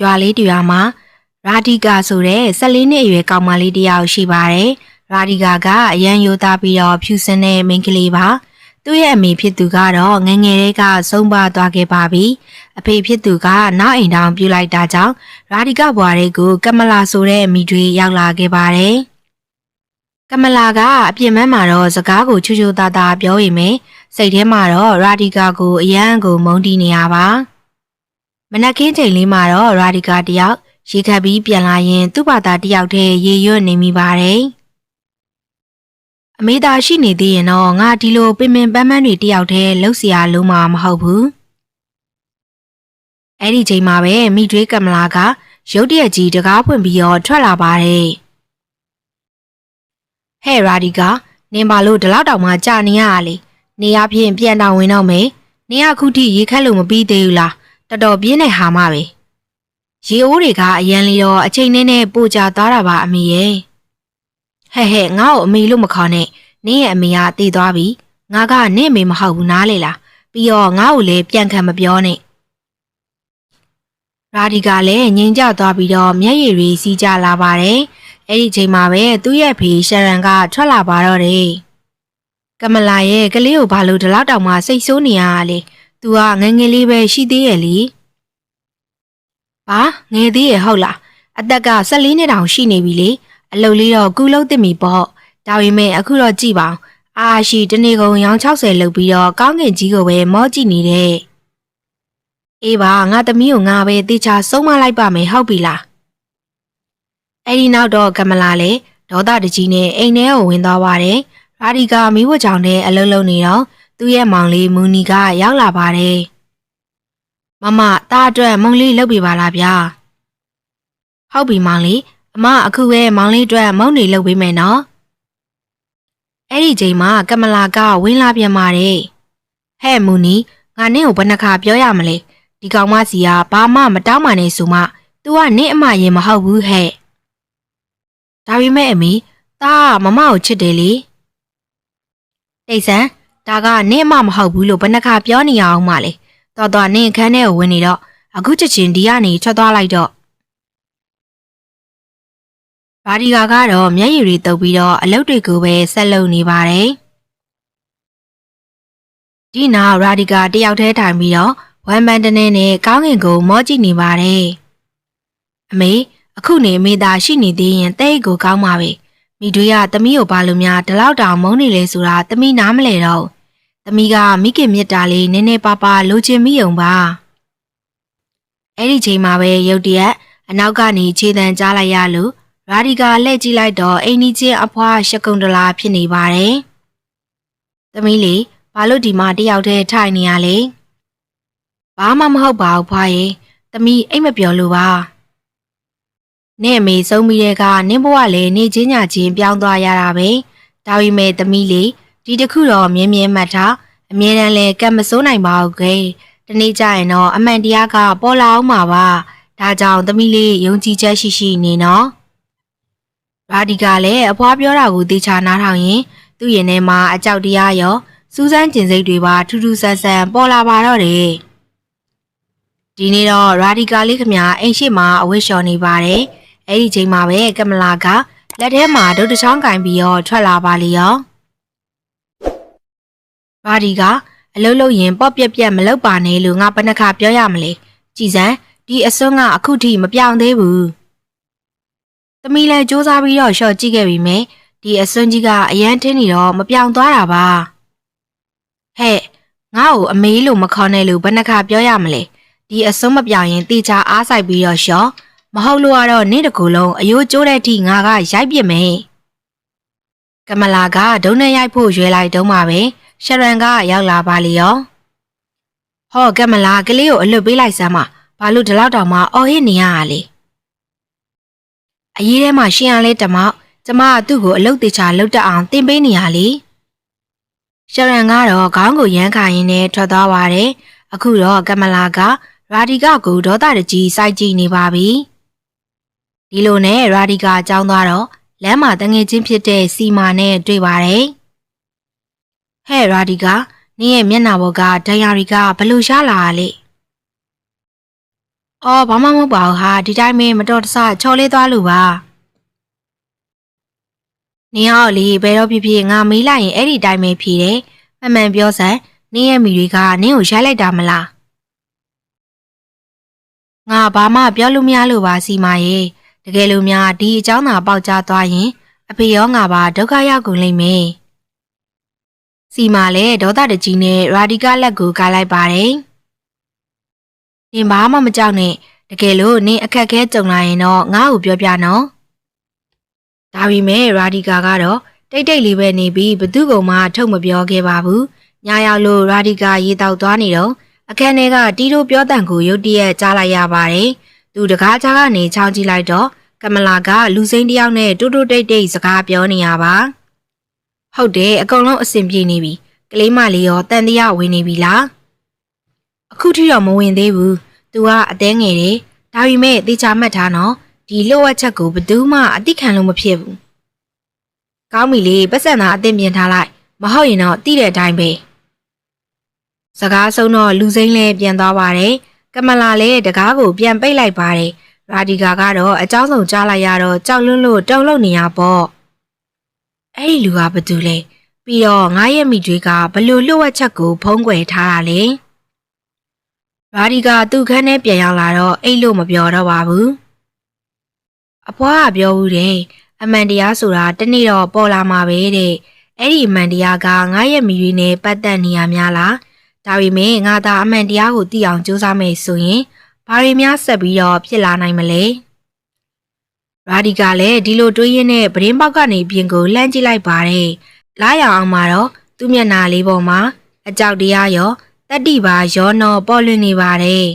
ရွာလေးတရွာမှာရာဒီကာဆိုတဲ့14နှစ်အရွယ်ကောင်မလေးတစ်ယောက်ရှိပါတယ်ရာဒီကာကအရန်ယိုသားပြီးတော့ဖြူစင်တဲ့မိန်းကလေးပါသူ့ရဲ့အမေဖြစ်သူကတော့ငယ်ငယ်လေးကဆုံးပါသွားခဲ့ပါပြီအဖေဖြစ်သူကနောက်အိမ်တောင်ပြုလိုက်တာကြောင့်ရာဒီကာဘွားလေးကိုကမလာဆိုတဲ့မိတွေရောက်လာခဲ့ပါတယ်ကမလာကအပြင်မမှာတော့စကားကိုချူချူသားသားပြောရင်မယ်စိတ်ထဲမှာတော့ရာဒီကာကိုအရန်ကိုမုန်းတီးနေရပါ မနက်ခင်းချိန်လေးမှာတော့ရာဒီကာတယောက်ရေခတ်ပြီးပြန်လာရင် သူ့ဘာသာတယောက်တည်းရေရွတ်နေမိပါတယ်။အမေသာရှိနေသေးရင်တော့ငါဒီလိုပင်ပင်ပန်းပန်းတွေတယောက်တည်းလှုပ်ရှားလုံးမမဟုတ်ဘူး။အဲ့ဒီချိန်မှာပဲမိတွေးကမလာကရုတ်တရက်ကြီးတကားဖွင့်ပြီးတော့ထွက်လာပါတယ်။ဟဲ့ရာဒီကာနင်ပါလို့ဒီလောက်တောင်မှကြာနေရလေ။နေရဖြင့်ပြန်တော်ဝင်တော့မယ်။နင်ကခုထိရေခတ်လို့မပြီးသေးဘူးလား။ တော်တော်ပြင်းတဲ့ဟာမပဲရေအိုးတွေကအရန်လီတော့အချိန်နဲ့နဲ့ပိုကြသွားတာပါအမေရဲ့ဟဲ့ဟဲ့ငါ့ကိုအမေလို့မခေါ်နဲ့နင်းရဲ့အမေကတည်သွားပြီငါကနင့်အမေမဟုတ်ဘူးနားလေလားပြီးတော့ငါ့ကိုလည်းပြန်ခံမပြောနဲ့ရာဒီကလည်းငြိမ်ကြသွားပြီးတော့မျက်ရည်တွေစီးကြလာပါတယ်အဲ့ဒီချိန်မှာပဲသူ့ရဲ့ဖေရှရန်ကထွက်လာပါတော့တယ်ကမလာရဲ့ကလေးကိုဘာလို့ဒီလောက်တောင်မှစိတ်ဆိုးနေရတာလဲ तू ကငယ်ငယ်လေးပဲရှိသေးရဲ့လေ။ဘာငယ်သေးရဲ့ဟုတ်လား။အသက်က14နှစ်တောင်ရှိနေပြီလေ။အလုပ်လေးတော့ကုလုံးတင်ပြီပေါ့။ဒါပေမဲ့အခုတော့ကြည့်ပါဦး။အာရှိတနေ့ကုန်ရောင်60လောက်ပြီးတော့ကောင်းကင်ကြီးကိုပဲမောကြည့်နေတဲ့။အေးပါငါသမီးကိုငါပဲတေချာဆုံးမလိုက်ပါမယ်ဟုတ်ပြီလား။အဲ့ဒီနောက်တော့ကမလာလေဒေါသတကြီးနဲ့အိမ်ထဲကိုဝင်သွားပါတယ်။ရာဒီကာမိဝချောင်တဲ့အလုံးလုံးနေတော့ သူ့ရဲ့မောင်လေးမူနီကရောက်လာပါတယ်။မမတားအတွက်မုံလေးလုပ်ပြပါလားဗျာ။ဟုတ်ပြီမောင်လေးအမအခုပဲမောင်လေးအတွက်မုံနေလုပ်ပေးမယ်နော်။အဲ့ဒီချိန်မှာကမလာကဝင်းလာပြန်ပါတယ်။ဟဲ့မူနီငါနင့်ကိုဘယ်နှခါပြောရမလဲ။ဒီကောင်မစီကဘာမှမတောင်းမှနဲ့ဆိုမှ तू ကနင့်အမရင်မဟုတ်ဘူးဟဲ့။ဒါပေမဲ့အမေတားကမမကိုချစ်တယ်လေ။တိတ်ဆန်း ဒါကနင့်အမမဟုတ်ဘူးလို့ဘယ်နှခါပြောနေရအောင်မလဲတော်တော်နင့်အခန်းထဲကိုဝင်နေတော့အခုချက်ချင်းဒီကနေထွက်သွားလိုက်တော့ဘာဒီကာကတော့မျက်ရည်တွေတုပ်ပြီးတော့အလုပ်တွေကိုပဲဆက်လုပ်နေပါတယ်ဒီနောက်ရာဒီကာတယောက်တည်းထိုင်ပြီးတော့ဝမ်ပန်တနေနဲ့ကောင်းကင်ကိုမောကြည့်နေပါတယ်အမေအခုနေအမေသာရှိနေသေးရင်တဲ့ကိုကောင်းပါပဲမိတို့ကသမီးကိုဘာလို့များဒီလောက်တောင်မုန်းနေလဲဆိုတာသမီးနားမလဲတော့။ သမီးကမိခင်မြတ်တာလေးနည်းနည်းပါးပါလိုချင်မိုံပါ။အဲ့ဒီချိန်မှာပဲရုတ်တရက်အနောက်ကနေခြေတံကြားလိုက်ရလို့ရာဒီကာလှည့်ကြည့်လိုက်တော့အိမ်ကြီးချင်းအဖွားရှကုံတလာဖြစ်နေပါတယ်။သမီးလေးဘာလို့ဒီမှာတယောက်တည်းထိုင်နေရလဲ။ဘာမှမဟုတ်ပါဘူးဖွားရဲ့။သမီးအိတ်မပြောလို့ပါ။နင့်အမေဆုံးပြီးတဲ့ကနင့်ဘဝလည်းနေချင်းညချင်းပြောင်းသွားရတာပဲ။ဒါပေမဲ့သမီးလေး ဒီတစ်ခုတော့မြင်းမြင်းမှတ်ထားအမြဲတမ်းလဲကတ်မစိုးနိုင်ပါဘူးကေ။ဒီနေ့ကျရင်တော့အမှန်တရားကပေါ်လာအောင်ပါပါ။ဒါကြောင့်သမီးလေးယုံကြည်ချက်ရှိရှိနေနော်။ရာဒီကလည်းအဖွားပြောတာကိုသေချာနားထောင်ရင်သူ့ရင်ထဲမှာအကြောက်တရားရောစူးစမ်းကျင်စိတ်တွေပါထူးထူးဆန်းဆန်းပေါ်လာပါတော့တယ်။ဒီနေ့တော့ရာဒီကာလေးခမအိမ်ရှိမှာအဝတ်လျှော်နေပါတယ်။အဲ့ဒီချိန်မှာပဲကမလာကလက်ထဲမှာဒုတ်တချောင်းကင်ပြီးတော့ထွက်လာပါလေရော။ ရာဒီကအလုံးလုံးရင်ပေါ့ပြက်ပြက်မလုပ်ပါနဲ့လို့ငါဘယ်နှခါပြောရမလဲ။ကြည်စမ်းဒီအစွန်းကအခုထိမပြောင်းသေးဘူး။သမီးလည်းစူးစမ်းပြီးတော့ရှော့ကြည့်ခဲ့ပြီမယ်။ဒီအစွန်းကြီးကအရန်ထင်းနေတော့မပြောင်းသွားတာပါ။ဟဲ့ငါ့ကိုအမေလို့မခေါ်နဲ့လို့ဘယ်နှခါပြောရမလဲ။ဒီအစွန်းမပြောင်းရင်တေချာအားဆိုင်ပြီးတော့ရှော့မဟုတ်လို့ကတော့နေ့တကူလုံးအယိုးကျိုးတဲ့အထိငါကရိုက်ပြစ်မယ်။ကမလာကဒုံနဲ့ရိုက်ဖို့ရွယ်လိုက်တုံးပါပဲ။ ရှရန်ကရောက်လာပါလေရော။ဟောကမလာကလေးကိုအလွတ်ပေးလိုက်စမ်းမ။ဘာလို့ဒီလောက်တောင်မှအော်ဟစ်နေရတာလဲ။အရေးထဲမှာရှင်ရလဲတမောက်ကျမကသူ့ကိုအလုတ်သေးချာလှုပ်တက်အောင်တင်ပေးနေရလေ။ရှရန်ကတော့ခေါင်းကိုရမ်းခါရင်းနဲ့ထွက်သွားပါတယ်။အခုတော့ကမလာကရာဒီကကိုဒေါသတကြီးစိုက်ကြည့်နေပါပြီ။ဒီလိုနဲ့ရာဒီကအကြောင်းသွားတော့လမ်းမှာတငယ်ချင်းဖြစ်တဲ့စီမာနဲ့တွေ့ပါတယ်။ ဟဲ့ရာဒီကနင်းရဲ့မျက်နှာပေါ်ကဒဏ်ရာတွေကဘလို့ရှားလာတာလဲ။အော်ဘာမှမဟုတ်ပါဘူးဟာဒီတိုင်းပဲမတော်တဆချော်လေးသွားလို့ပါ။နင်ဟောလေဘယ်တော့ဖြစ်ဖြစ်ငါမေးလိုက်ရင်အဲ့ဒီတိုင်းပဲဖြေတယ်။မှန်မှန်ပြောစမ်းနင်ရဲ့မိတွေကနင်ကိုရိုက်လိုက်တာမလား။ငါဘာမှပြောလို့မရလို့ပါစီမရဲ့တကယ်လို့များဒီအကြောင်းသာပေါက်ကြားသွားရင်အဖေရောငါပါဒုက္ခရောက်ကုန်လိမ့်မယ်။ စီမာလည်းဒေါသတကြီးနဲ့ရာဒီကာလက်ကိုကားလိုက်ပါတယ်။နင်ဘာမှမကြောက်နဲ့တကယ်လို့နင်အခက်ခဲကြုံလာရင်တော့ငါ့ကိုပြောပြနော်။ဒါပေမဲ့ရာဒီကာကတော့တိတ်တိတ်လေးပဲနေပြီးဘသူ့ကောင်မှထုတ်မပြောခဲ့ပါဘူး။ညရောက်လို့ရာဒီကာရေတောက်သွားနေတော့အခန်းထဲကတီတို့ပြောတန်ကိုရုတ်တရက်ကြားလိုက်ရပါတယ်။သူတကားကြားကနေချောင်းကြည့်လိုက်တော့ကမလာကလူစိမ်းတယောက်နဲ့တူတူတိတ်တိတ်စကားပြောနေရပါ ဟုတ်တယ်အကုန်လုံးအဆင်ပြေနေပြီကလေးမလေးရောတန်တရားဝင်နေပြီလားအခုထိတော့မဝင်သေးဘူး तू ကအသေးငယ်တယ်ဒါပေမဲ့တေချာမှတ်ထားနော်ဒီလှုပ်ဝက်ချက်ကိုဘယ်သူမှအတိခံလို့မဖြစ်ဘူးကောင်းပြီလေပတ်စံသာအသင်ပြင်ထားလိုက်မဟုတ်ရင်တော့တိတဲ့အတိုင်းပဲစကားဆုံးတော့လူစိမ်းလဲပြန်သွားပါတယ်ကမလာလည်းတကားကိုပြန်ပိတ်လိုက်ပါတယ်ရာဒီကာကတော့အเจ้าဆုံးကြားလိုက်ရတော့ကြောက်လွန်းလို့တုန်လှုပ်နေရပေါ့ အဲ့ဒီလူကဘာတူလဲပြီးတော့ငါရဲ့မိတွေကဘလို့လှုပ်ဝက်ချက်ကိုဖုံးကွယ်ထားတာလဲရာဒီကာသူ့ခန်းထဲပြန်ရောက်လာတော့အိတ်လို့မပြောတော့ပါဘူးအဖွားကပြောဘူးတယ်အမှန်တရားဆိုတာတနေ့တော့ပေါ်လာမှာပဲတဲ့အဲ့ဒီအမှန်တရားကငါရဲ့မိတွေနဲ့ပတ်သက်နေရများလားဒါပေမဲ့ငါသာအမှန်တရားကိုသိအောင်ကြိုးစားမယ်ဆိုရင်ဘာတွေများဆက်ပြီးတော့ဖြစ်လာနိုင်မလဲ ရာဒီကလည်းဒီလိုတွေးရင်းနဲ့ပရင်းပေါက်ကနေပြင်ကိုလှမ်းကြည့်လိုက်ပါတယ်လာရအောင်မှာတော့သူ့မျက်နှာလေးပေါ်မှာအကြောက်တရားရောတတိပါရောနော်ပေါ်လွင်နေပါတယ်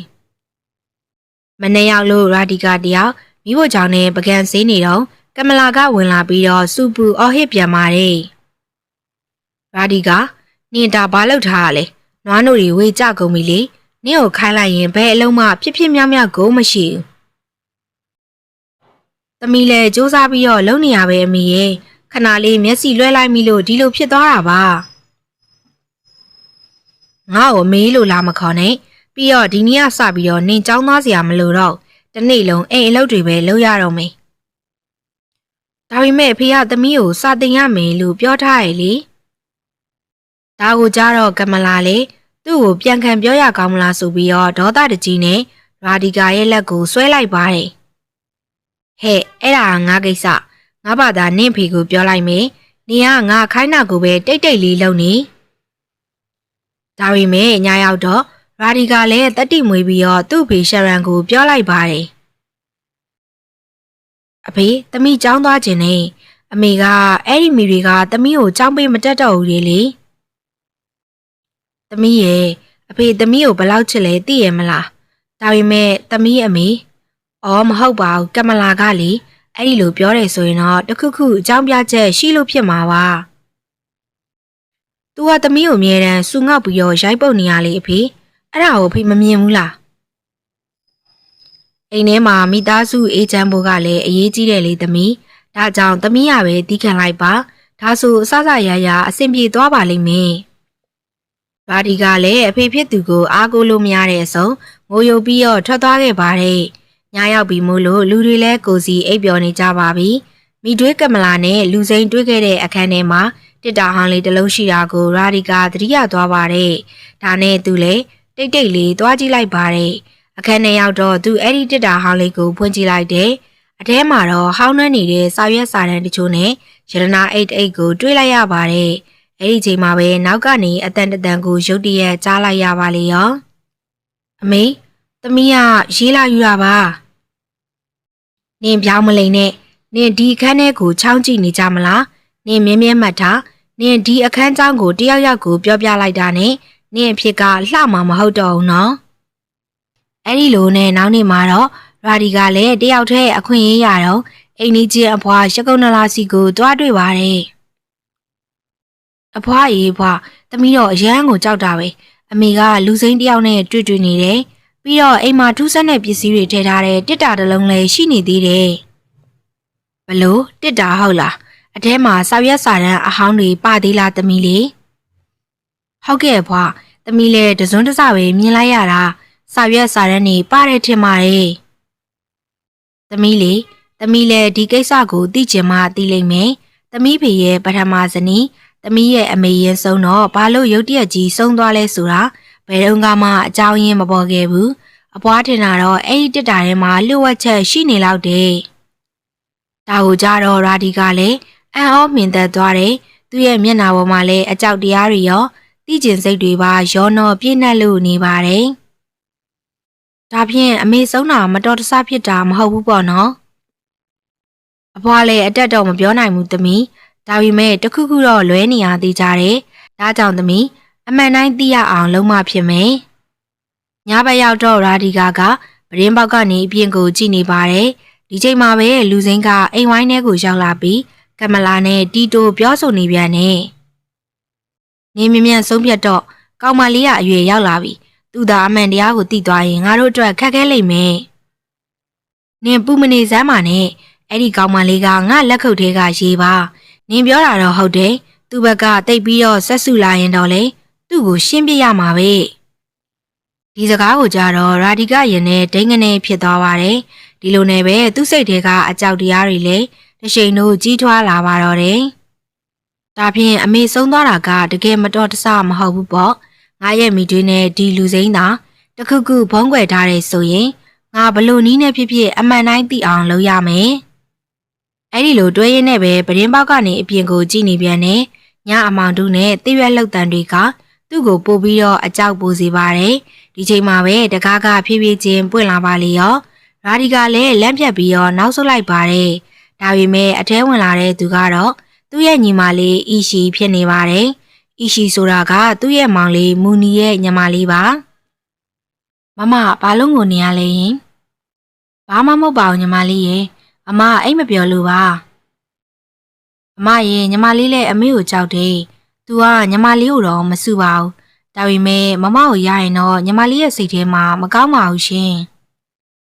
မနေ့ရောက်လို့ရာဒီကတယောက်မိဖို့ကြောင့်နဲ့ပကံစင်းနေတော့ကမလာကဝင်လာပြီးတော့စူပူအော်ဟစ်ပြန်ပါတယ်ရာဒီကနင်တာဘာလုပ်ထားရလဲနွားနို့တွေဝေကြကုန်ပြီလေနင့်ကိုခိုင်းလိုက်ရင်ဘယ်အလုံးမှဖြစ်ဖြစ်မြောက်မြောက်ကိုမရှိဘူး။ သမီးလည်းစူးစမ်းပြီးတော့လုံနေရပဲအမေရဲ့ခဏလေးမျက်စိလွှဲလိုက်မိလို့ဒီလိုဖြစ်သွားတာပါ။ငါ့ကိုမေးလို့လာမခေါ်နဲ့ပြီးတော့ဒီနေ့ကစပြီးတော့နင်ចောင်းသားစရာမလိုတော့တနေ့လုံးအိမ်အလုပ်တွေပဲလုပ်ရတော့မယ်။ဒါပေမဲ့ဖေကသမီးကိုစာတင်ရမယ်လို့ပြောထားရဲ့လေ။ဒါကိုကြားတော့ကမလာလေသူ့ကိုပြန်ခံပြောရကောင်းမလားဆိုပြီးတော့ဒေါသတကြီးနဲ့ရာဒီကာရဲ့လက်ကိုဆွဲလိုက်ပါတယ်။ ဟဲ့အဲ့ဒါငါကိစ္စငါဘာသာနင့်ဖေကိုပြောလိုက်မယ်။နင်ကငါခိုင်းတာကိုပဲတိတ်တိတ်လေးလုပ်နေ။ဒါပေမဲ့ညာရောက်တော့ရာဒီကာလည်းတတိမွေပြီးတော့သူ့ဖေရှရန်ကိုပြောလိုက်ပါတယ်။အဖေသမီးចောင်းသွားခြင်းနဲ့အမေကအဲ့ဒီမိတွေကသမီးကိုចောင်းပေးမတက်တော့ဘူးလေ။သမီးရဲ့အဖေသမီးကိုဘလောက်ချစ်လဲသိရမလားဒါပေမဲ့သမီးအမေ အော်မဟုတ်ပါဘူးကမလာကလေအဲ့ဒီလိုပြောတယ်ဆိုရင်တော့တခုခုအကြောင်းပြချက်ရှိလို့ဖြစ်မှာပါ။ तू ကသမီးကိုအမြဲတမ်းစူငေါက်ပြီးတော့ရိုက်ပုတ်နေရလေအဖေအဲ့ဒါကိုအဖေမမြင်ဘူးလားအိမ်ထဲမှာမိသားစုအေးချမ်းဖို့ကလည်းအရေးကြီးတယ်လေသမီးဒါကြောင့်သမီးရပဲတီးခံလိုက်ပါဒါဆိုအစစရရအဆင်ပြေသွားပါလိမ့်မယ်။ဘာဒီကလည်းအဖေဖြစ်သူကိုအားကိုးလို့မရတဲ့အဆုံးငိုယုတ်ပြီးတော့ထွက်သွားခဲ့ပါတယ်။ ညရောက်ပြီမို့လို့လူတွေလည်းကိုစီအိပ်ပျော်နေကြပါပြီ။မိတွေးကမလာနဲ့လူစိမ်းတွေးခဲ့တဲ့အခန်းထဲမှာတစ်တာဟောင်းလေးတစ်လုံးရှိတာကိုရာဒီကာသတိရသွားပါတယ်။ဒါနဲ့သူလည်းတိတ်တိတ်လေးသွားကြည့်လိုက်ပါတယ်။အခန်းထဲရောက်တော့သူအဲ့ဒီတစ်တာဟောင်းလေးကိုဖွင့်ကြည့်လိုက်တယ်။အထဲမှာတော့ဟောင်းနှွမ်းနေတဲ့စာရွက်စာတမ်းတချို့နဲ့ရတနာအိတ်အိတ်ကိုတွေးလိုက်ရပါတယ်။အဲ့ဒီချိန်မှာပဲနောက်ကနေအတန်တတန်ကိုရုတ်တရက်ကြားလိုက်ရပါလေရောအမေ ။သမီးကရေးလာယူတာပါ။နင်ပြောင်းမလိမ်နဲ့နင်ဒီအခန်းထဲကိုချောင်းကြည့်နေကြမလား။နင်မြဲမြဲမှတ်ထားနင်ဒီအခန်းချောင်းကိုတယောက်ယောက်ကိုပြောပြလိုက်တာနဲ့နင်အဖြစ်ကလှမှာမဟုတ်တော့ဘူးနော်။အဲ့ဒီလိုနဲ့နောက်နေ့မှာတော့ရာဒီကလည်းတယောက်တည်းအခွင့်အရေးရတော့အိမ်ကြီးချင်းအဖွားရကုန်းနလာစီကိုတွားတွေ့ပါတယ်။အဖွားအေးဖွားသမီးတော့အရန်ကိုကြောက်တာပဲ။အမေကလူစိမ်းတယောက်နဲ့တွေ့တွေ့နေတယ်။ ပြီးတော့အိမ်မှာထူးဆန်းတဲ့ပစ္စည်းတွေထည့်ထားတဲ့တစ်တာတစ်လုံးလည်းရှိနေသေးတယ်ဘလို့တစ်တာဟုတ်လားအထဲမှာဆောက်ရက်စာတန်းအဟောင်းတွေပသေးလားသမီးလေးဟုတ်ကဲ့ဖွာသမီးလည်းတစွန်းတစပဲမြင်လိုက်ရတာစာရွက်စာတမ်းတွေပါတယ်ထင်ပါတယ်။သမီးလေးသမီးလည်းဒီကိစ္စကိုသိချင်မှသိလိမ့်မယ်။သမီးဖေရဲ့ပထမဇနီးသမီးရဲ့အမေရင်ဆုံးတော့ဘာလို့ရုတ်တရက်ကြီးဆုံးသွားလဲဆိုတာ ဘယ်တော့မှအကြောင်းရင်းမပေါ်ခဲ့ဘူး။အပွားထင်တာတော့အဲ့ဒီတက်တာထဲမှာလျှို့ဝှက်ချက်ရှိနေလောက်တယ်။ဒါကိုကြတော့ရာဒီကလည်းအံ့ဩမြင်သက်သွားတယ်။သူ့ရဲ့မျက်နှာပေါ်မှာလည်းအကြောက်တရားတွေရောသိကျင်စိတ်တွေပါရောနောပြည့်နှက်လို့နေပါတယ်။ဒါဖြင့်အမေဆုံးတာမတော်တဆဖြစ်တာမဟုတ်ဘူးပေါ့နော်။အဖွားလည်းအတက်တော့မပြောနိုင်ဘူးသမီး။ဒါပေမဲ့တခုခုတော့လွဲနေရသေးကြတယ်။ဒါကြောင့်သမီး အမှန်တိုင်းသိရအောင်လုံးမဖြစ်မယ်။ညဘက်ရောက်တော့ရာဒီကာကပရင်းပေါက်ကနေအပြင်ကိုကြည့်နေပါတယ်။ဒီချိန်မှာပဲလူစိမ်းကအိမ်ဝိုင်းထဲကိုရောက်လာပြီးကမလာနဲ့တီတိုပြောဆိုနေပြန်တယ်။နေမြမြန့်ဆုံးဖြတ်တော့ကောင်မလေးကအရွယ်ရောက်လာပြီ။သူသာအမှန်တရားကိုသိသွားရင်ငါတို့အတွက်ခက်ခဲလိမ့်မယ်။နင်ပူမနေစမ်းပါနဲ့။အဲ့ဒီကောင်မလေးကငါလက်ခုပ်ထဲကရေးပါ။နင်ပြောတာတော့ဟုတ်တယ်။သူ့ဘက်ကတိတ်ပြီးတော့ဆက်စုလာရင်တော့လေ သူ့ကိုရှင်းပြရမှာပဲ။ဒီစကားကိုကြတော့ရာဒီကရင်နဲ့ဒိန်းငနေဖြစ်သွားပါတယ်။ဒီလိုနဲ့ပဲသူ့စိတ်ထဲကအကြောက်တရားတွေလည်းတရှိန်တို့ကြီးထွားလာပါတော့တယ်။ဒါဖြင့်အမေဆုံးသွားတာကတကယ်မတော်တဆမဟုတ်ဘူးပေါ့။ငါရဲ့မိတွင်းနဲ့ဒီလူစိမ်းသာတခုခုဘုံွယ်ထားတယ်ဆိုရင်ငါဘလို့နီးနဲ့ဖြစ်ဖြစ်အမှန်တိုင်းသိအောင်လုပ်ရမယ်။အဲ့ဒီလိုတွဲရင်းနဲ့ပဲပရင်ပေါက်ကနေအပြင်ကိုကြည့်နေပြန်တယ်။ညအမောင်တူနဲ့တိရွက်လှုပ်တန်တွေက သူ့ကိုပို့ပြီးတော့အကြောက်ပိုးစေပါတယ်။ဒီချိန်မှာပဲတကားကဖြည်းဖြည်းချင်းပွင့်လာပါလေရော။ရာဒီကလည်းလန့်ပြတ်ပြီးတော့နောက်ဆုတ်လိုက်ပါတယ်။ဒါပေမဲ့အထဲဝင်လာတဲ့သူကတော့သူ့ရဲ့ညီမလေးအီရှီဖြစ်နေပါတယ်။အီရှီဆိုတာကသူ့ရဲ့မောင်လေးမူနီရဲ့ညီမလေးပါ။မမဘာလို့ငိုနေရလဲယင်။ဘာမှမဟုတ်ပါဘူးညီမလေးရေ။အမအိတ်မပြောလို့ပါ။အမရေညီမလေးလည်းအမေကိုကြောက်တယ်။ "तू ကညီမလေးကိုတော့မစုပါဘူး။ဒါပေမဲ့မမကိုရရင်တော့ညီမလေးရဲ့စိတ်ထဲမှာမကောင်းပါဘူးရှင်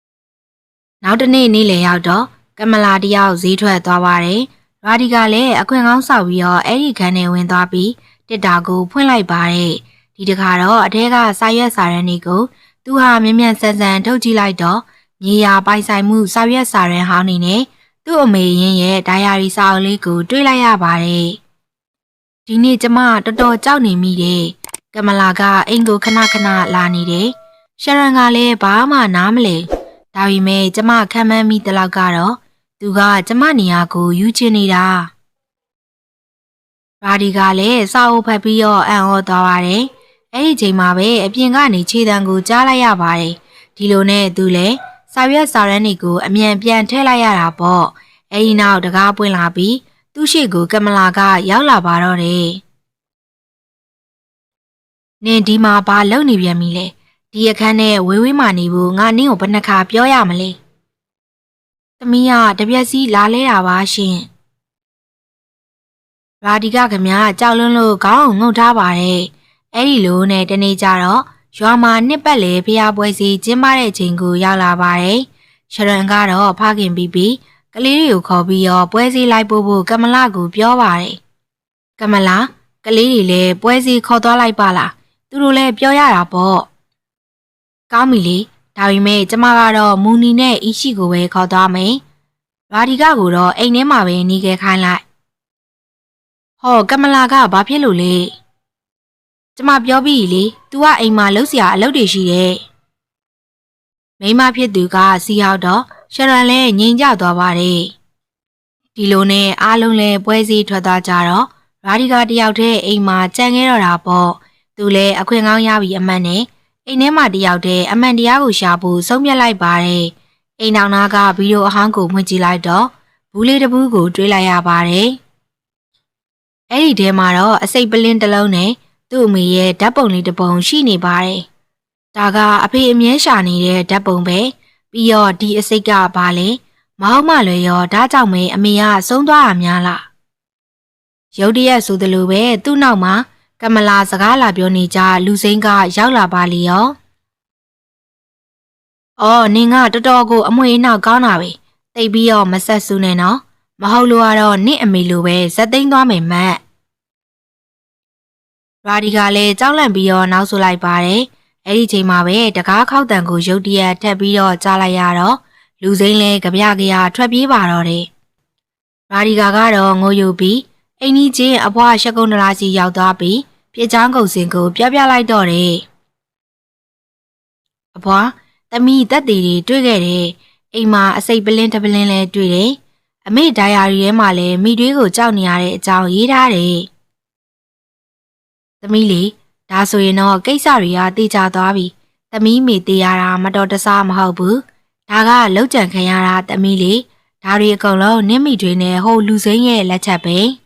။နောက်တစ်နေ့နေ့လယ်ရောက်တော့ကမလာတယောက်ဈေးထွက်သွားပါတယ်။ရာဒီကလည်းအခွင့်ကောင်းဆောက်ပြီးတော့အဲ့ဒီခန်းထဲဝင်သွားပြီးတစ်တာကိုဖွင့်လိုက်ပါတယ်။ဒီတခါတော့အထဲကစာရွက်စာတမ်းတွေကိုသူဟာမြ мян ဆန်ဆန်ထုတ်ကြည့်လိုက်တော့မြေယာပိုင်ဆိုင်မှုစာရွက်စာတမ်းဟောင်းနေနဲ့သူ့အမေရင်းရဲ့ဒိုင်ယာရီစာအုပ်လေးကို တွေ့လိုက်ရပါတယ်။ ဒီနေ့ကျမတော်တော်ကြောက်နေမိတယ်။ကမလာကအိမ်ကိုခဏခဏလာနေတယ်။ရှရန်ကလည်းဘာမှနားမလဲ။ဒါပေမဲ့ကျမခံမှန်းမိတလောက်ကတော့သူကကျမနေရာကိုယူချင်နေတာ။ရာဒီကလည်းစာအုပ်ဖတ်ပြီးတော့အံ့ဩသွားပါတယ်။အဲ့ဒီချိန်မှာပဲအပြင်ကနေခြေတံကိုကြားလိုက်ရပါတယ်။ဒီလိုနဲ့သူလည်းစာရွက်စာတမ်းတွေကိုအမြန်ပြန်ထည့်လိုက်ရတာပေါ့။အဲ့ဒီနောက်တကားပွင့်လာပြီး သူ့ရှိကိုကမလာကရောက်လာပါတော့တယ်။နင်ဒီမှာဘာလုပ်နေပြန်ပြီလဲ။ဒီအခန်းနဲ့ဝေးဝေးမှနေဖို့ငါနင်းကိုဘယ်နှခါပြောရမလဲ။သမီးကတပြက်စီလာလဲတာပါရှင်။ရာဒီကခမညာကြောက်လွန်းလို့ခေါင်းကိုငုတ်ထားပါတယ်။အဲ့ဒီလိုနဲ့တနေ့ကျတော့ရွာမှာနှစ်ပတ်လေဖျားပွဲစီကျင်းပတဲ့ချိန်ကိုရောက်လာပါတယ်။ရှရန်ကတော့ဖခင်ပြီးပြီး ကလေးတွေကိုခေါ်ပြီးရောပွဲစည်းလိုက်ဖို့ဖို့ကမလာကိုပြောပါတယ်။ကမလာကလေးတွေလည်းပွဲစည်းခေါ်သွားလိုက်ပါလား။သူတို့လည်းပြောရတာပေါ့။ကောင်းပြီလေ။ဒါပေမဲ့ကျမကတော့မူနီနဲ့အီရှိကိုပဲခေါ်သွားမယ်။ဘာဒီကကိုတော့အိမ်ထဲမှာပဲနေခဲ့ခိုင်းလိုက်။ဟောကမလာကဘာဖြစ်လို့လဲ။ကျမပြောပြီးလေ။ तू ကအိမ်မှာလှုပ်ရှားအလုပ်တွေရှိတယ်။မိမဖြစ်သူကစီရောက်တော့ ရှရန်လဲငြိမ်ကြသွားပါတယ်ဒီလိုနဲ့အားလုံးလဲပွဲစည်းထွက်သွားကြတော့ရာဒီကာတယောက်တည်းအိမ်မှာကြံခဲ့တော့တာပေါ့သူလဲအခွင့်ကောင်းရပြီအမှန်နဲ့အိမ်ထဲမှာတယောက်တည်းအမှန်တရားကိုရှာဖို့ဆုံးဖြတ်လိုက်ပါတယ်အိမ်တော်သားကဗီဒီယိုအဟောင်းကိုဖွင့်ကြည့်လိုက်တော့ဘူးလေးတစ်ဘူးကိုတွေးလိုက်ရပါတယ်အဲ့ဒီထဲမှာတော့အစိတ်ပလင်းတစ်လုံးနဲ့သူ့အမေရဲ့ဓာတ်ပုံလေးတစ်ပုံရှိနေပါတယ်။ဒါကအဖေအမြဲရှာနေတဲ့ဓာတ်ပုံပဲ။ ပြီးတော့ဒီအစိတ်ကဘာလဲ။မဟုတ်မှလွယ်ရောဒါကြောင့်မေအမေကဆုံးသွားတာများလား။ရုတ်တရက်ဆိုသလိုပဲသူ့နောက်မှာကမလာစကားလာပြောနေကြလူစိမ်းကရောက်လာပါလေရော။အော်နင်ကတော်တော်ကိုအမွေအနောက်ကောင်းတာပဲ။တိတ်ပြီးတော့မဆက်စုနဲ့နော်။မဟုတ်လို့ကတော့နင့်အမေလိုပဲဇက်သိမ်းသွားမယ်မတ်။ရာဒီကလည်းကြောက်လန့်ပြီးတော့နောက်ဆုလိုက်ပါတယ်။ အအဲ့ဒီချိန်မှာပဲတကားခောက်တန်ကိုရုတ်တရက်ထပ်ပြီးတော့ကြားလိုက်ရတော့လူစိမ့်လဲကြပြကြရထွက်ပြေးပါတော့တယ်။ရာဒီကာကတော့ငိုယိုပြီးအိမ်ကြီးချင်းအဘွားရှက်ကုန်းနလာစီရောက်သွားပြီးပြစ်ချောင်းကုတ်စင်ကိုပြပြလိုက်တော့တယ်။အဘွားသမီးတက်သေးတွေတွေ့ခဲ့တယ်။အိမ်မှာအစိတ်ပလင်းတပလင်းလဲတွေ့တယ်။အမေဒိုင်ယာရီထဲမှာလည်းမိတွေးကိုကြောက်နေရတဲ့အကြောင်းရေးထားတယ်။သမီးလေး ဒါဆိုရင်တော့ကိစ္စတွေကတေချာသွားပြီ။သမီးမိသေးရတာမတော်တဆမဟုတ်ဘူး။ဒါကလောက်ကြံခံရတာသမီးလေးဒါတွေအကုန်လုံးနင့်မိတွေနဲ့ဟိုလူစိမ်းရဲ့လက်ချက်ပဲ။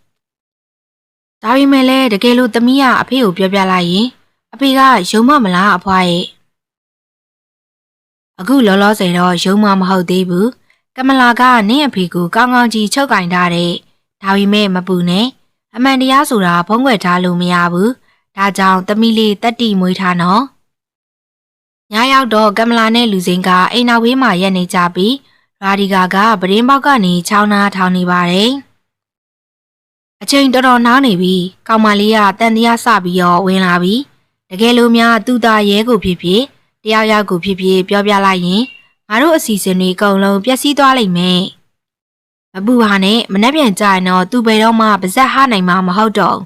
ဒါပေမဲ့လည်းတကယ်လို့သမီးကအဖေကိုပြောပြလိုက်ရင်အဖေကယုံမမလားအဖွားရဲ့အခုလောလောဆယ်တော့ယုံမမဟုတ်သေးဘူးကမလာကနင့်အဖေကိုကောင်းကောင်းကြီးချုပ်ကင်ထားတဲ့ဒါပေမဲ့မပူနဲ့အမှန်တရားဆိုတာဖုံးကွယ်ထားလို့မရဘူး ဒါကြောင့်သမီးလေးတက်တီမွေးထားနော်ညရောက်တော့ကမလာနဲ့လူစိန်ကအိမ်နောက်ဘေးမှာရက်နေကြပြီးရာဒီကာကပရင်းပေါက်ကနေချောင်းနာထောင်နေပါတယ်အချိန်တော်တော်နားနေပြီကောင်မလေးကတန်တရားစပြီးတော့ဝင်လာပြီတကယ်လို့များသူ့သားရဲကိုဖြစ်ဖြစ်တယောက်ယောက်ကိုဖြစ်ဖြစ်ပြောပြလိုက်ရင်ငါတို့အစီအစဉ်တွေအကုန်လုံးပျက်စီးသွားလိမ့်မယ်မပူဟာနဲ့မနှက်ပြန်ကြရင်တော့သူ့ဘယ်တော့မှပါဇက်ဟနိုင်မှာမဟုတ်တော့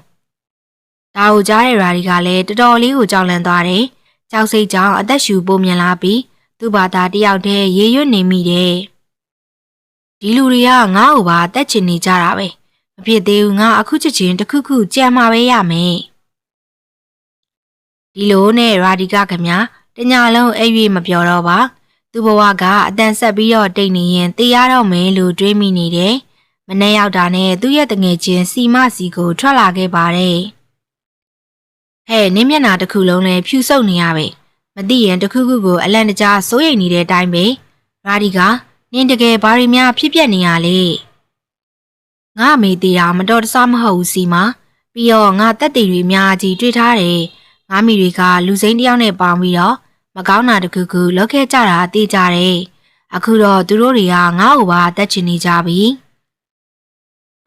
ဒါကိုကြားတဲ့ရာဒီကလည်းတော်တော်လေးကိုကြောက်လန့်သွားတယ်ကြောက်စိတ်ကြောင့်အသက်ရှူပိုမြင်လာပြီးသူ့ဘာသာတယောက်တည်းရေရွတ်နေမိတယ်ဒီလူတွေကငါ့ကိုပါတက်ချင်နေကြတာပဲမဖြစ်သေးဘူးငါအခုချက်ချင်းတစ်ခုခုကြံမှာပဲရမယ်ဒီလိုနဲ့ရာဒီကခင်ဗျာတညာလုံးအဲ့၍မပြောတော့ပါသူ့ဘဝကအတန်ဆက်ပြီးတော့တိတ်နေရင်တေးရတော့မယ်လို့တွေးမိနေတယ်မနေ့ရောက်တာနဲ့သူ့ရဲ့တငယ်ချင်းစီမစီကိုထွက်လာခဲ့ပါတယ် ဟဲ့နင်းမျက်နာတစ်ခုလုံးလည်းဖြူဆုပ်နေရပဲမသိရင်တစ်ခုခုကိုအလန့်တကြားစိုးရိမ်နေတဲ့အတိုင်းပဲရာဒီကနင်းတကယ်ဘာတွေများဖြစ်ပျက်နေရလဲငါအမေသေးတာမတော်တဆမဟုတ်ဘူးစီမပြီးတော့ငါတက်တေတွေများကြီးတွေ့ထားတယ်ငါမိတွေကလူစိမ်းတယောက်နဲ့ပေါင်းပြီးတော့မကောင်းတာတခုခုလုပ်ခဲ့ကြတာသိကြတယ်အခုတော့သူတို့တွေကငါ့ကိုပါတက်ချင်နေကြပြီ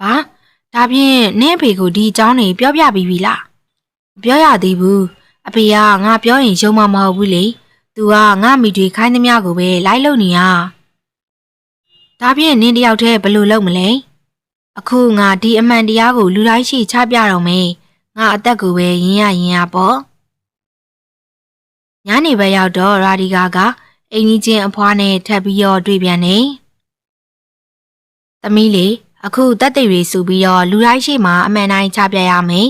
ဘာဒါဖြင့်နင့်အဖေကိုဒီအကြောင်းတွေပြောပြပြီးပြီလားမ ပြောရသေးဘူးအဖေကငါပြောရင်ယုံမှာမဟုတ်ဘူးလေသူကငါမိတွေခိုင်းသမျှကိုပဲလိုက်လုံနေရဒါဖြင့်နင်းတယောက်တည်းဘယ်လိုလုပ်မလဲအခုငါဒီအမှန်တရားကိုလူတိုင်းရှိချပြတော့မယ်ငါအသက်ကိုပဲရင်ရရင်ရပေါ့ညနေဘက်ရောက်တော့ရာဒီကာကအိမ်ကြီးချင်းအဖွားနဲ့ထပ်ပြီးတော့တွေ့ပြန်နေသမီးလေးအခုတက်တွေတွေစုပြီးတော့လူတိုင်းရှိမှအမှန်တိုင်းချပြရမယ်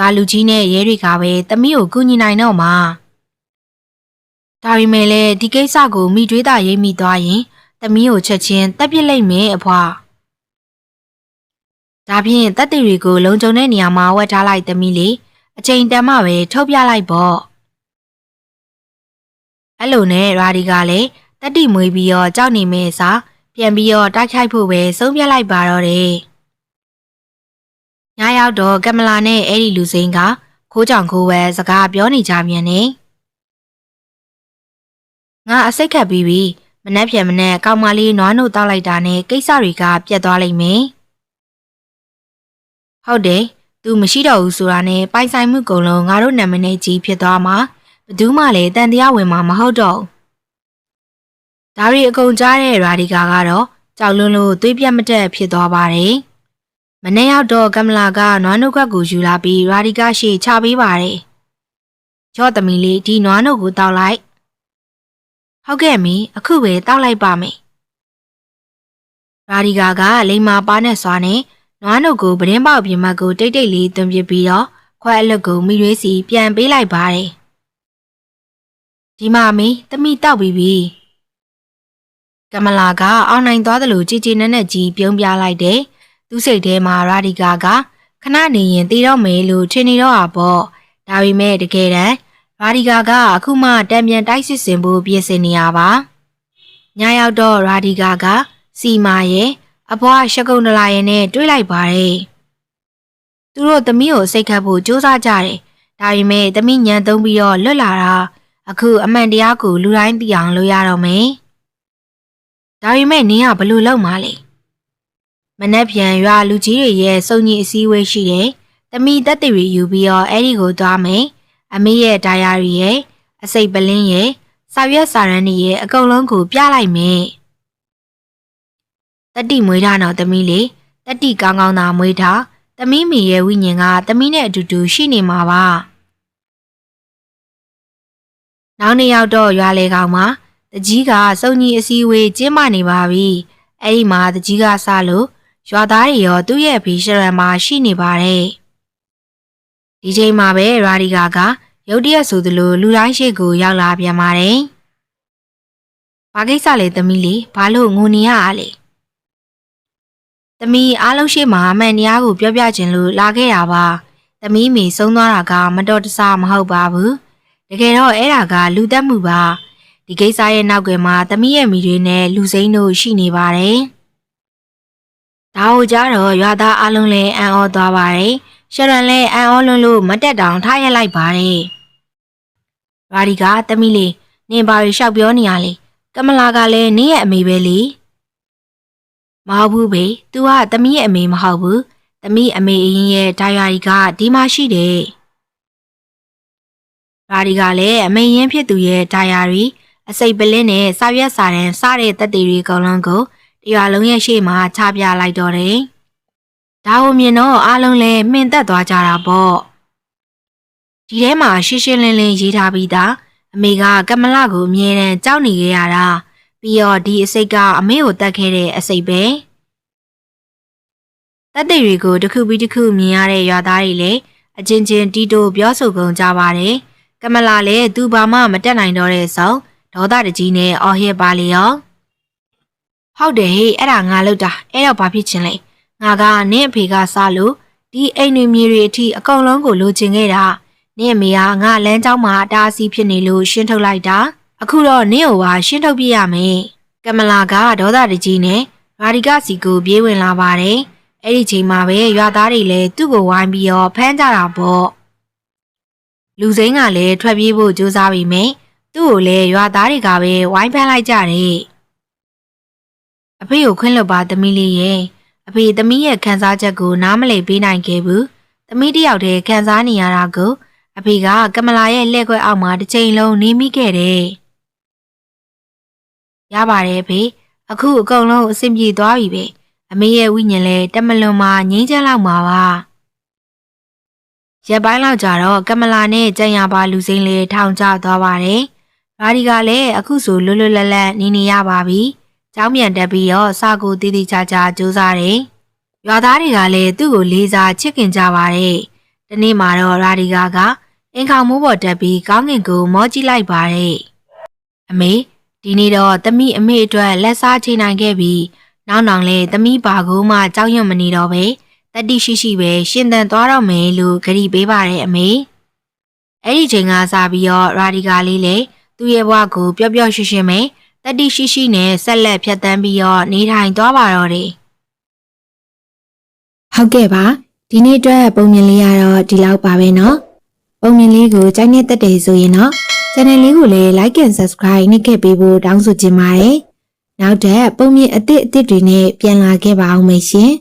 ရွာလူကြီးနဲ့ရဲတွေကပဲသမီးကိုကူညီနိုင်တော့မှာဒါပေမဲ့လည်းဒီကိစ္စကိုမိတွေးတာရိပ်မိသွားရင်သမီးကိုချက်ချင်းတက်ပစ်လိုက်မယ်အဖွားဒါဖြင့်တက်တွေကိုလုံခြုံတဲ့နေရာမှာဝတ်ထားလိုက်သမီးလေးအချိန်တန်မှပဲထုတ်ပြလိုက်ပေါ့အဲ့လိုနဲ့ရာဒီကလည်းတက်တိမွေးပြီးတော့ကြောက်နေမဲ့စာပြန်ပြီးတော့တိုက်ခိုက်ဖို့ပဲဆုံးဖြတ်လိုက်ပါတော့တယ် ညရောက်တော့ကမလာနဲ့အဲ့ဒီလူစိမ်းကခိုးကြောင်ခိုးဝဲစကားပြောနေကြမြန်နေငါအစိတ်ခတ်ပြီးပြီမနှက်ပြန်မနဲ့ကောင်းမလေးနွားနို့တောက်လိုက်တာနဲ့ကိစ္စတွေကပြတ်သွားလိမ့်မယ်ဟုတ်တယ်သူမရှိတော့ဘူးဆိုတာနဲ့ပိုင်ဆိုင်မှုကုံလုံးငါတို့နာမည်နဲ့ကြီးဖြစ်သွားမှာဘသူမှလည်းတန်တရားဝင်မှာမဟုတ်တော့ဒါရီအကုန်ကြားတဲ့ရာဒီကာကတော့ကြောက်လွန်းလို့သွေးပြတ်မတက်ဖြစ်သွားပါတယ် မနေ့ရောက်တော့ကမလာကနွားနှုတ်ခွက်ကိုယူလာပြီးရာဒီကာရှေ့ချပေးပါတယ်ရော့သမီးလေးဒီနွားနှုတ်ကိုတောက်လိုက်ဟုတ်ကဲ့မင်းအခုပဲတောက်လိုက်ပါမယ်ရာဒီကာကလိမ္မာပါနဲ့စွာနဲ့နွားနှုတ်ကိုပဒင်းပေါက်ပြင်မတ်ကိုတိတ်တိတ်လေးသွင်းပစ်ပြီးတော့ခွက်အလွတ်ကိုမိရွေးစီပြန်ပေးလိုက်ပါတယ်ဒီမမင်းတမိတောက်ပြီးပြီကမလာကအောင်နိုင်သွားတယ်လို့ကြည်ကြည်နဲ့နဲ့ကြီးပြုံးပြလိုက်တယ် သူ့စိတ်ထဲမှာရာဒီကာကခဏနေရင်တည်တော့မယ်လို့ထင်နေတော့อ่ะပေါ့ဒါပေမဲ့တကယ်တမ်းရာဒီကာကအခုမှတံပြန်တိုက်စစ်စင်ဖို့ပြင်ဆင်နေရပါညရောက်တော့ရာဒီကာကစီမာရဲ့အဘွားရှကုံဒလာရဲ့နဲ့တွေးလိုက်ပါတယ်သူတို့သမီးကိုစိတ်ခတ်ဖို့ကြိုးစားကြတယ်ဒါပေမဲ့သမီးညံသုံးပြီးတော့လွတ်လာတာအခုအမှန်တရားကိုလူတိုင်းသိအောင်လုပ်ရတော့မယ်ဒါပေမဲ့နင်းကဘလို့လုပ်မှာလဲ မနှက်ပြန်ရွာလူကြီးတွေရဲ့စုံညီအစည်းအဝေးရှိတယ်။တမိတက်တွေယူပြီးတော့အဲ့ဒီကိုသွားမယ်။အမေရဲ့ဒါယာရီရဲ့အစိတ်ပလင်းရဲ့စာရွက်စာရမ်းတွေရဲ့အကုန်လုံးကိုပြလိုက်မယ်တတိမွေးထားတော့သမီးလေးတတိကောင်းကောင်းသာမွေးထားသမီးမိရဲ့ဝိညာဉ်ကသမီးနဲ့အတူတူရှိနေမှာပါနောက်နေ့ရောက်တော့ရွာလေကောင်မှာတကြီးကစုံကြီးအစည်းအဝေးကျင်းပနေပါပြီအဲ့ဒီမှာတကြီးကစလို့ ရွာသားတွေရောသူ့ရဲ့ဖေးရှရန်မှာရှိနေပါတယ်ဒီချိန်မှာပဲရာဒီကာကရုတ်တရက်ဆိုသလိုလူတိုင်းရှိကိုရောက်လာပြန်ပါတယ်ဘာကိစ္စလဲသမီးလေးဘာလို့ငိုနေရအားလဲသမီးအားလုံးရှိမှအမှန်တရားကိုပြောပြခြင်းလို့လာခဲ့တာပါသမီးမိဆုံးသွားတာကမတော်တဆမဟုတ်ပါဘူးတကယ်တော့အဲ့ဒါကလူသက်မှုပါဒီကိစ္စရဲ့နောက်ကွယ်မှာသမီးရဲ့မိတွေနဲ့လူစိမ်းတို့ရှိနေပါတယ် ဒါကိုကြားတော့ရွာသားအလုံးလည်းအံ့ဩသွားပါတယ်ရှရန်လည်းအံ့ဩလွန်းလို့မတက်တောင်ထားရက်လိုက်ပါတယ်ရာဒီကသမီးလေးနင်ဘာတွေလျှောက်ပြောနေရလဲကမလာကလည်းနင်းရဲ့အမေပဲလေမဟုတ်ဘူးဘေ။ तू ကသမီးရဲ့အမေမဟုတ်ဘူး။သမီးအမေအရင်ရဲ့ဒါယာရီကဒီမှာရှိတယ်။ရာဒီကလည်းအမေရင်ဖြစ်သူရဲ့ဒါယာရီအစိပ်ပလင်းနဲ့စာရွက်စာတမ်းစတဲ့တက်တွေတွေအကုန်လုံးကိုတ ရွာလုံးရဲ့ရှေ့မှာချပြလိုက်တော့တယ်။ဒါကိုမြင်တော့အားလုံးလည်းမှင်သက်သွားကြတာပေါ့။ဒီထဲမှာရှင်းရှင်းလင်းလင်းရေးထားပြီးသားအမေကကမလကိုအမြဲတမ်းကြောက်နေခဲ့ရတာ။ပြီးတော့ဒီအစိတ်ကအမေကိုတတ်ခဲ့တဲ့အစိတ်ပဲတက်တဲ့တွေကိုတစ်ခုပြီးတစ်ခုမြင်ရတဲ့ရွာသားတွေလည်းအချင်းချင်းတီတိုပြောဆိုကုန်ကြပါတယ်ကမလာလည်းသူဘာမှမတက်နိုင်တော့တဲ့ဆောင်ဒေါသတကြီးနဲ့အော်ဟစ်ပါလေရော ဟုတ်တယ်ဟေးအဲ့ဒါငါလုပ်တာအဲ့တော့ဘာဖြစ်ချင်လဲငါကနင့်အဖေကစားလို့ဒီအိမ်တွေမြေတွေအထိအကုန်လုံးကိုလိုချင်ခဲ့တာနင့်အမေကငါလမ်းကြောင်းမှာအတားအဆီးဖြစ်နေလို့ရှင်းထုတ်လိုက်တာအခုတော့နင့်ဟိုပါရှင်းထုတ်ပြရမယ်ကမလာကဒေါသတကြီးနဲ့ရာဒီကစီကိုပြေးဝင်လာပါတယ်အဲ့ဒီချိန်မှာပဲရွာသားတွေလည်းသူ့ကိုဝိုင်းပြီးတော့ဖမ်းကြတာပေါ့လူစိမ်းကလည်းထွက်ပြေးဖို့ကြိုးစားပြီးမြဲသူ့ကိုလည်းရွာသားတွေကပဲဝိုင်းဖမ်းလိုက်ကြတယ် အဖေကိုခွင့်လွတ်ပါသမီးလေးရဲ့အဖေသမီးရဲ့ခံစားချက်ကိုနားမလည်ပေးနိုင်ခဲ့ဘူးသမီးတယောက်တည်းခံစားနေရတာကိုအဖေကကမလာရဲ့လက်ခွဲအောက်မှာတစ်ချိန်လုံးနေမိခဲ့တယ်ရပါတယ်ဖေအခုအကုန်လုံးအဆင်ပြေသွားပြီပဲအမေရဲ့ဝိညာဉ်လည်းတမလွန်မှာငိမ့်ချလောက်မှာပါရက်ပိုင်းလောက်ကြာတော့ကမလာနဲ့ကြံရပါလူစိမ်းလေးထောင်ကျသွားပါတယ်ရာဒီကလည်းအခုဆိုလွတ်လွတ်လပ်လပ်နေနေရပါပြီ ကျောင်းပြန်တက်ပြီးတော့စာကိုတည်တည်ချာချာစူးစမ်းတယ်ရွာသားတွေကလည်းသူ့ကိုလေးစားချစ်ခင်ကြပါတယ်ဒီနေ့မှာတော့ရာဒီကာကအင်ခေါင်မိုးပေါ်တက်ပြီးကောင်းကင်ကိုမောကြည့်လိုက်ပါတယ်အမေဒီနေ့တော့သမီးအမေအတွက်လက်စားချိန်နိုင်ခဲ့ပြီးနောက်နောင်လဲသမီးပါကိုမှကြောက်ရွံ့မနေတော့ပဲတတိရှိရှိပဲရှင်သန်သွားတော့မယ်လို့ဂရီပေးပါတယ်အမေအဲ့ဒီချိန်ကစပြီးတော့ရာဒီကာလေးလည်းသူ့ရဲ့ဘဝကိုပျော့ပျော့ရွှင်ရွှင်ပဲ တတိရှိရှိနဲ့ဆက်လက်ဖြတ်သန်းပြီးတော့နေထိုင်သွားပါတော့တယ် ဟုတ်ကဲ့ပါဒီနေ့အတွက်ပုံမြင်လေးကတော့ဒီလောက်ပါပဲเนาะပုံမြင်လေးကိုကြိုက်နေတတ်တယ်ဆိုရင်เนาะ channel လေးကိုလည်း like and subscribe နှိပ်ခဲ့ပေးဖို့တောင်းဆိုချင်ပါတယ်နောက်ထပ်ပုံမြင်အသစ်အသစ်တွေနဲ့ပြန်လာခဲ့ပါအောင်မယ်ရှင်